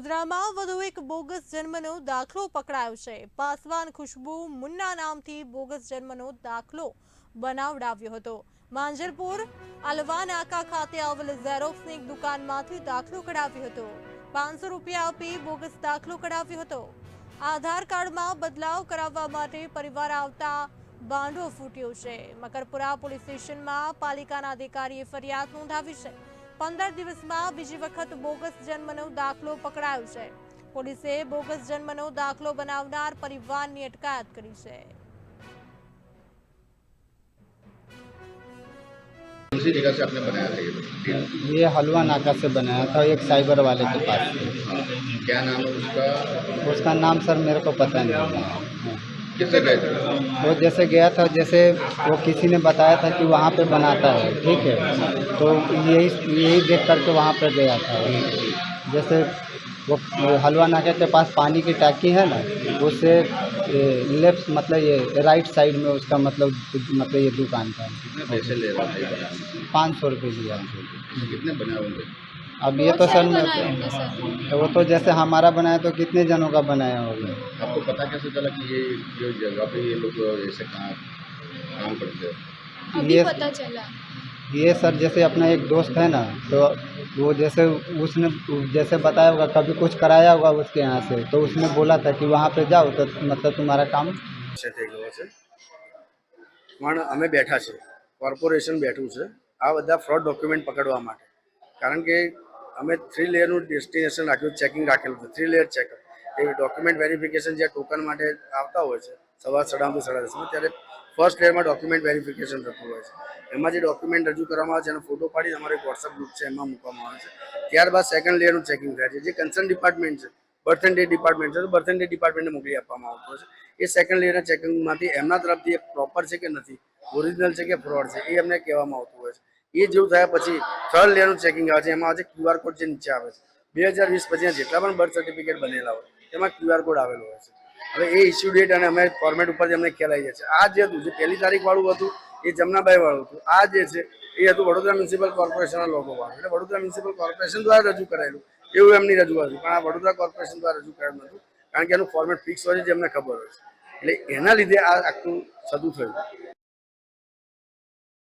વડોદરામાં વધુ એક બોગસ જન્મનો દાખલો પકડાયો છે. પાસવાન ખુશ્બુ મુન્ના નામથી બોગસ જન્મનો દાખલો બનાવડાવ્યો હતો. માંજરપુર અલવાન આકા ખાતે આવેલ ઝેરોક્સની એક દુકાનમાંથી દાખલો કઢાવ્યો હતો. પાંચસો રૂપિયા આપી બોગસ દાખલો કઢાવ્યો હતો. આધાર કાર્ડમાં બદલાવ કરાવવા માટે પરિવાર આવતા બાંડો ફૂટ્યો છે. મકરપુરા પોલીસ સ્ટેશનમાં પાલિકાના અધિકારીએ ફરિયાદ નોંધાવી છે. પંદર દિવસમાં બીજી વખત બોગસ જન્મનો દાખલો પકડાયો છે પોલીસે બોગસ જન્મનો દાખલો બનાવનાર પરિવારની અટકાયત કરી છે कौन सी जगह से आपने बनाया था ये डील? ये हलवा नाका से बनाया था एक साइबर वाले के पास से हाँ क्या नाम है उसका उसका नाम सर मेरे को पता नहीं गए थे? वो जैसे गया था जैसे वो किसी ने बताया था कि वहाँ पे बनाता है ठीक है? तो यही यही देख करके वहाँ पे गया था। जैसे वो हलवा नाका के पास पानी की टैंकी है ना उससे लेफ़्ट मतलब ये राइट साइड में उसका मतलब मतलब ये दुकान था। पैसे ले रहा? पाँच सौ रुपये दिया कितने बनाए होंगे? अब ये तो सर मैं तो वो तो जैसे हमारा बनाया तो कितने जनों का बनाया होगा आपको पता कैसे चला कि ये जो जगह पे ये लोग ऐसे काम काम करते हैं अभी ये पता चला ये सर जैसे अपना एक दोस्त है ना तो वो जैसे उसने जैसे बताया होगा कभी कुछ कराया होगा उसके यहाँ से तो उसने बोला था कि वहाँ पे जाओ तो मतलब तुम्हारा काम છે થઈ ગયો છે પણ અમે બેઠા છે કોર્પોરેશન બેઠું છે આ બધા ફ્રોડ ડોક્યુમેન્ટ પકડવા માટે કારણ કે અમે થ્રી લેયરનું ડેસ્ટિનેશન રાખ્યું ચેકિંગ રાખેલું છે. થ્રી લેયર ચેક એ ડોક્યુમેન્ટ વેરિફિકેશન જે ટોકન માટે આવતા હોય છે સવાર સાડા સાડા દસમાં ત્યારે ફર્સ્ટ લેયરમાં ડોક્યુમેન્ટ વેરિફિકેશન થતું હોય છે. એમાં જે ડોક્યુમેન્ટ રજૂ કરવામાં આવે છે, એનો ફોટો પાડી અમારે વોટ્સઅપ ગ્રુપ છે, એમાં મૂકવામાં આવે છે. ત્યારબાદ સેકન્ડ લેયરનું ચેકિંગ થાય છે. જે કન્સર્ન ડિપાર્ટમેન્ટ છે બર્થ એન્ડ ડે ડિપાર્ટમેન્ટ છે, તો બર્થ એન્ડ ડે ડિપાર્ટમેન્ટને મોકલી આપવામાં આવતો છે. એ સેકન્ડ લેયરના ચેકિંગમાંથી એમના તરફથી એ પ્રોપર છે કે નથી? ઓરિજિનલ છે કે ફ્રોડ છે? એ અમને કહેવામાં આવતું હોય છે. એ જેવું થયા પછી થર્ડ લેયરનું ચેકિંગ આવે છે. એમાં આજે ક્યુઆર કોડ જે નીચે આવે છે. બે હજાર વીસ પછી જેટલા પણ બર્થ સર્ટિફિકેટ બનેલા હોય તેમાં ક્યુઆર કોડ આવેલો હોય છે. હવે એ ઇસ્યુ ડેટ અને અમે ફોર્મેટ ઉપર અમને ખ્યાલ આવી જાય છે. આ જે હતું, જે પહેલી તારીખ વાળું હતું, એ જમનાભાઈ વાળું હતું. આ જે છે, એ હતું વડોદરા મ્યુનિસિપલ કોર્પોરેશનના લોકો વાળું. એટલે વડોદરા મ્યુનિસિપલ કોર્પોરેશન દ્વારા રજૂ કરાયેલું. એવું એમની રજૂઆત હતી. પણ આ વડોદરા કોર્પોરેશન દ્વારા રજૂ કરાયેલું નતું કારણ કે એનું ફોર્મેટ ફિક્સ હોય છે, જે અમને ખબર હોય છે. એટલે એના લીધે આ આખું થતું થયું.